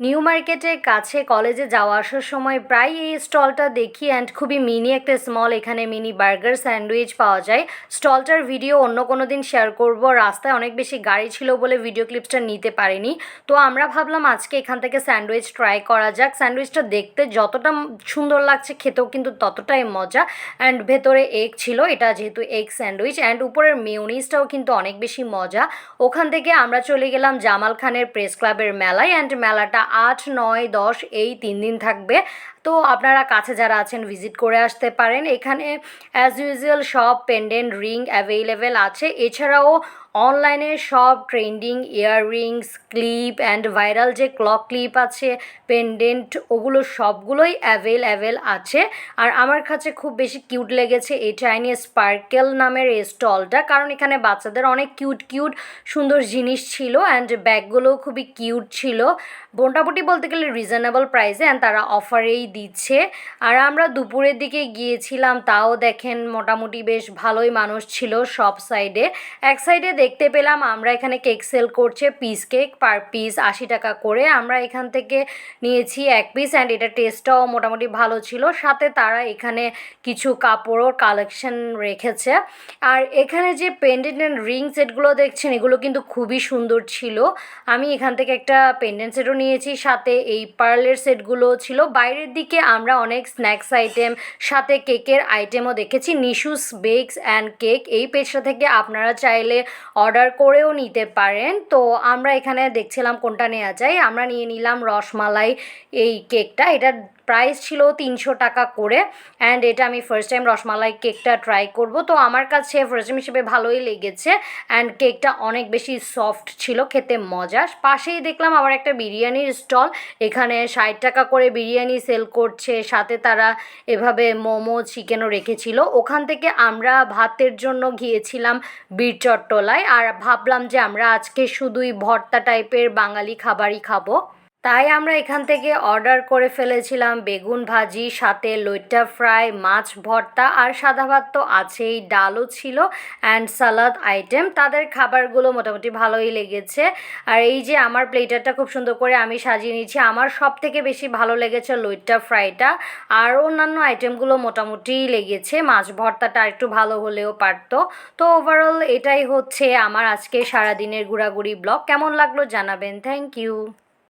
New মার্কেটের কাছে কলেজে যাওয়া আসার সময় প্রায় এই স্টলটা দেখি অ্যান্ড খুবই মিনি একটা স্মল এখানে মিনি বার্গার স্যান্ডউইচ পাওয়া যায়। স্টলটার ভিডিও অন্য কোনো দিন শেয়ার করব। রাস্তায় অনেক বেশি গাড়ি ছিল বলে ভিডিও ক্লিপসটা নিতে পারিনি। তো আমরা ভাবলাম আজকে এখান থেকে স্যান্ডউইচ ট্রাই করা যাক। স্যান্ডউইচটা দেখতে যতটা সুন্দর লাগছে খেতেও কিন্তু ততটাই মজা। অ্যান্ড ভেতরে এগ ছিল, এটা যেহেতু এগ স্যান্ডউইচ। অ্যান্ড উপরের মেয়নিজটাও কিন্তু অনেক বেশি মজা। ওখান থেকে আমরা চলে গেলাম জামাল খানের প্রেস ক্লাবের মেলায়। অ্যান্ড মেলাটা আট নয় দশ এই তিন দিন থাকবে। তো আপনারা কাছে যারা আছেন ভিজিট করে আসতে পারেন। এখানে অ্যাজ ইউজুয়াল সব পেন্ডেন্ট রিং অ্যাভেলেবেল আছে। এছাড়াও অনলাইনে সব trending earrings clip and viral যে ক্লক ক্লিপ আছে পেন্ডেন্ট ওগুলো সবগুলোই অ্যাভেলেবেল আছে। আর আমার কাছে খুব বেশি কিউট লেগেছে এই চাইনিজ স্পার্কেল নামের এই স্টলটা কারণ এখানে বাচ্চাদের অনেক কিউট কিউট সুন্দর জিনিস ছিল অ্যান্ড ব্যাগগুলোও খুবই কিউট ছিল। মোটামুটি বলতে গেলে রিজনেবল প্রাইসে অ্যান্ড তারা অফারেই দিচ্ছে। আর আমরা দুপুরের দিকে গিয়েছিলাম, তাও দেখেন মোটামুটি বেশ ভালোই মানুষ ছিল সব সাইডে। এক সাইডে দেখতে পেলাম আমরা এখানে কেক সেল করছে, পিস কেক পার পিস আশি টাকা করে। আমরা এখান থেকে নিয়েছি এক পিস অ্যান্ড এটা টেস্টটাও মোটামুটি ভালো ছিল। সাথে তারা এখানে কিছু কাপড়ও কালেকশন রেখেছে। আর এখানে যে পেন্ডেন্ট অ্যান্ড রিং সেটগুলো দেখছেন, এগুলো কিন্তু খুবই সুন্দর ছিল। আমি এখান থেকে একটা পেন্ডেন্ট সেটও নিয়েছি, সাথে এই পার্লের সেটগুলো ছিল। বাইরের দিকে আমরা অনেক স্ন্যাক্স আইটেম সাথে কেকের আইটেমও দেখেছি। নিশুস বেকস অ্যান্ড কেক এই পেজটা থেকে আপনারা চাইলে অর্ডার করেও নিতে পারেন। তো আমরা এখানে দেখছিলাম কোনটা নেওয়া যায়। আমরা নিয়ে নিলাম রসমালাই এই কেকটা এটার প্রাইস ছিল তিনশো টাকা করে অ্যান্ড এটা আমি ফার্স্ট টাইম রসমালাই কেকটা ট্রাই করব। তো আমার কাছে ফার্স্ট টাইম হিসেবে ভালোই লেগেছে অ্যান্ড কেকটা অনেক বেশি সফট ছিল, খেতে মজা পাশেই দেখলাম আবার একটা বিরিয়ানির স্টল এখানে ষাট টাকা করে বিরিয়ানি সেল করছে, সাথে তারা এভাবে মোমো চিকেনও রেখেছিল। ওখান থেকে আমরা ভাতের জন্য গিয়েছিলাম বীরচট্টলায় আর ভাবলাম যে আমরা আজকে শুধুই ভর্তা টাইপের বাঙালি খাবারই খাব। তাই আমরা এখান থেকে অর্ডার করে ফেলেছিলাম বেগুন ভাজি, সাথে লইট্টা ফ্রাই, মাছ ভর্তা আর সাদা ভাত তো আছেই, ডালও ছিল অ্যান্ড সালাদ আইটেম তাদের খাবারগুলো মোটামুটি ভালোই লেগেছে। আর এই যে আমার প্লেটারটা খুব সুন্দর করে আমি সাজিয়ে নিয়েছি, আমার সব থেকে বেশি ভালো লেগেছে লইট্টা ফ্রাইটা। আর অন্যান্য আইটেমগুলো মোটামুটি লেগেছে, মাছ ভর্তাটা একটু ভালো হলেও পারতো। তো ওভারঅল এটাই হচ্ছে আমার আজকে সারাদিনের ঘোরাঘুরি ব্লগ। কেমন লাগল জানাবেন। Thank you